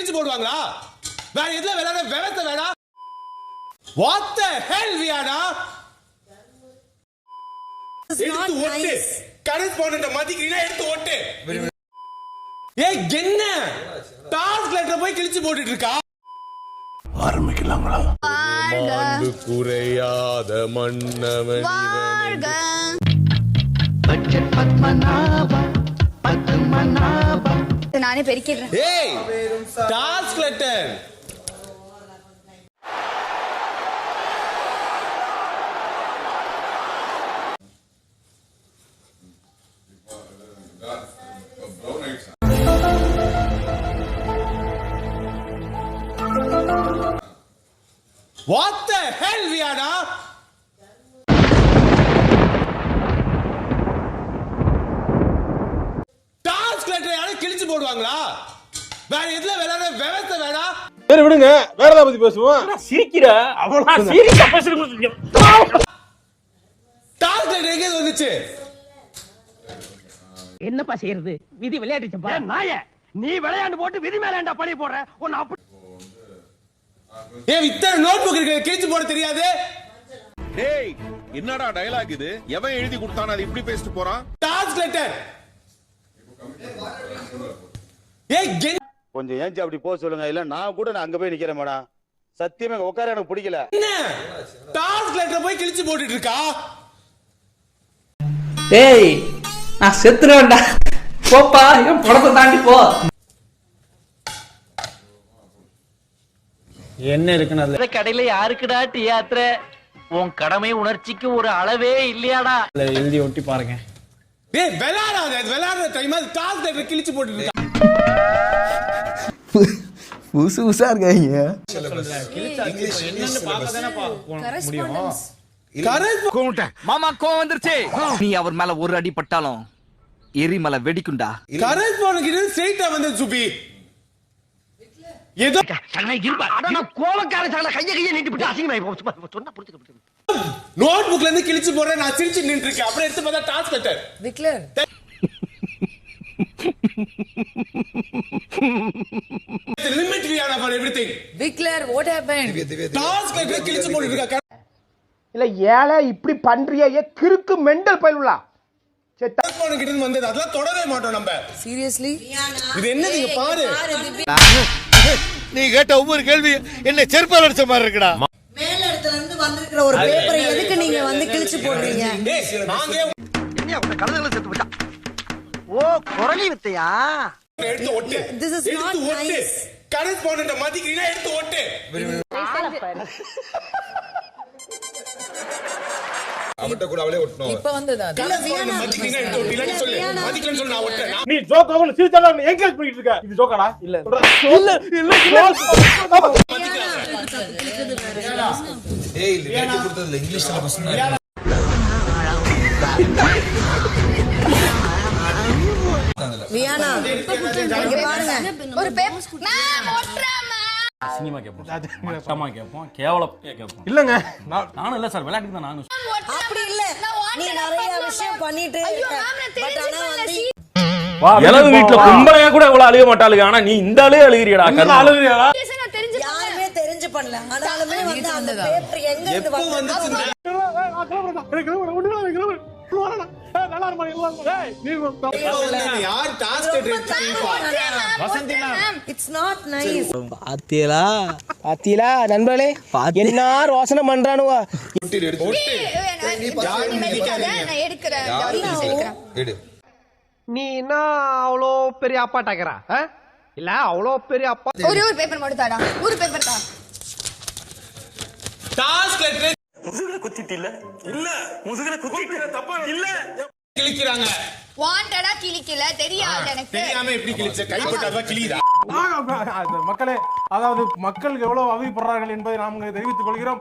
கிழிச்சு போடுவாங்களா? வேற எதுல விளையாட விவசாய வேணாம். வாட் த ஹெல் வியாடா? எடுத்து nice. கரஸ்பாண்டன்ட் மதிக்கிறீனா எடுத்து ஒட்டு ஏய் என்ன? டாஸ்க் லெட்டர் போய் கிழிச்சு போட்டுட்டு இருக்கா? ஆரம்பிக்கலாங்களா குறையாத மன்னவன் வாழ்க நானே பெருக்கிடுறேன். ஏய் task letter What the hell, வியாடா டாஸ்க் லெட்டர் போடுவாங்களா வேற எதுல விளையாட விவசாய வேணாம் சரி விடுங்க. வேற ஏதாவது பத்தி பேசுவோம். சிரிக்கிற? நான் சீரியஸா டாஸ்க் லெட்டர் எங்க வந்துச்சு? என்னப்பா செய்யறது? விதி விளையாட்டுச்சப்பா. நாய நீ விளையாண்டு போட்டு விதி மேலேண்டா பழி போடுற? உன்னை அப்படி ஏன் இத்தனை நோட் புக் இருக்கு. கிழிச்சு போட தெரியாது. டேய் என்னடா டயலாக் இது? எவன் எழுதி கொடுத்தானே அது இப்படி பேசிட்டு போறான்? டாஸ்க் லெட்டர் கொஞ்சம் ஏஞ்சி அப்படி போக சொல்லுங்க. இல்ல நான் கூட நான் அங்க போய் நிக்கிறேன் மேடம். சத்தியமா உட்கார எனக்கு பிடிக்கல. டாஸ்க் லெட்டர் போய் கிழிச்சு போட்டுட்டு இருக்கா? டேய் நான் செத்துருவேன்டா. போப்பா என் படத்தை தாண்டி போ. என்ன இருக்குன்னு அதுல கடையில யாருக்குடா டீ யாத்திரை உன் கடமை உணர்ச்சிக்கு ஒரு அளவே இல்லையாடா. எழுதி ஒட்டி பாருங்க. ஏய் விளையாடாத விளையாடுற டைம் அது டாஸ்க் லெட்டர் கிழிச்சு போட்டுட்டு இருக்கா? புதுசு புதுசா இருக்காங்க. மாமா கோவம் வந்துருச்சு. நீ அவர் மேல ஒரு அடி பட்டாலும் எரிமலை வெடிக்குண்டா கரஸ்பாண்ட் கிட்ட ஸ்ட்ரைட்டா வந்து சுபி. ஏதோ சகல கைய கைய நீட்டி விட்டு அசிங்கமாயி போச்சு சொன்னா புரிஞ்சுக்க நோட் புக்ல இருந்து கிழிச்சு போடுறேன். நான் சிரிச்சு நின்று இருக்கேன் அப்புறம் எடுத்து பார்த்தா task letter Declare. Limit வியாடா for everything Declare. What happened? Task letter கிழிச்சு போட்டுட்டு இருக்கா. இல்ல ஏழை இப்படி பண்றிய ஏ கிறுக்கு மெண்டல் பயிலுலா கரஸ்பாண்ட் கிட்ட இருந்து வந்தது அதெல்லாம் தொடவே மாட்டோம் நம்ம. Seriously? இது என்ன நீங்க பாரு? நீ கேட்ட ஒவ்வொரு கேள்வி என்ன செருப்பால் அடிச்ச மாதிரி இருக்குடா. மேல இடத்துல இருந்து வந்திருக்கிற ஒரு பேப்பரை எதுக்கு நீங்க வந்து கிழிச்சு போடுறீங்க? நாங்க ஓ குரலி வித்தையா எடுத்து ஒட்டு. Not எடுத்து ஒட்டு. nice. கரஸ்பாண்டன்ட் மதிக்கிறீனா எடுத்து ஒட்டு. இப்ப வந்ததா கரஸ்பாண்டன்ட் மதிக்கிறீனா எடுத்து ஒட்டு. இல்லன்னு சொல்லு. சொல்லு நான் ஒட்டேன். நீ ஜோக் ஆகல சிரிச்சாலும் என்கரேஜ் பண்ணிட்டு இருக்க. இது ஜோக்காடா இல்ல. இல்ல இல்ல இல்ல. வியானா இங்க பாருங்க. ஒரு பேப்பர் நான் ஒட்டுறேன் அசிங்கமா கேட்போம் கஷ்டமா கேட்போம் கேவலம் கேட்போம் இல்லங்க. நான் நானும் இல்ல சார் விளையாட்டுக்கு தான் நானும் அப்படி இல்ல. நீ நிறைய விஷயம் பண்ணிட்டு இருக்க. But ஆனா வந்து இளவு வீட்டுல கும்பலையா கூட இவ்வளவு அழுக மாட்டாளுங்க. ஆனா நீ இந்த அழுக அழுகிறியடா அழுகுறியாடா. பண்ணல. ஆனாலுமே வந்து அந்த பேப்பர் எங்க இருந்து எப்போ வந்து வந்துச்சு யார் டாஸ்க் இட்ஸ் நாட் நைஸ் பாத்தியலா? பாத்தீங்களா நண்பர்களே என்ன ரோசனை பண்றானுவா? நான் எடுக்கிறேன். எடுக்கிறேன்? நீ என்ன அவ்வளோ பெரிய அப்பாட்டாக்கிறா இல்ல அவ்வளோ பெரிய அப்பா ஒரே ஒரு பேப்பர் மட்டும் தாடா. ஒரு பேப்பர் தான் டாஸ்க் லெட்டர் கிழிக்கிறாங்க. வாண்டடா கிழிக்கல தெரியாது எனக்கு. தெரியாம எப்படி கிழிச்ச? கைப்பட்டாதான் கிளியுதா மக்களே அதாவது மக்கள் எவ்வளவு அவதிப்படுறார்கள் என்பதை நாம் தெரிவித்துக் கொள்கிறோம்.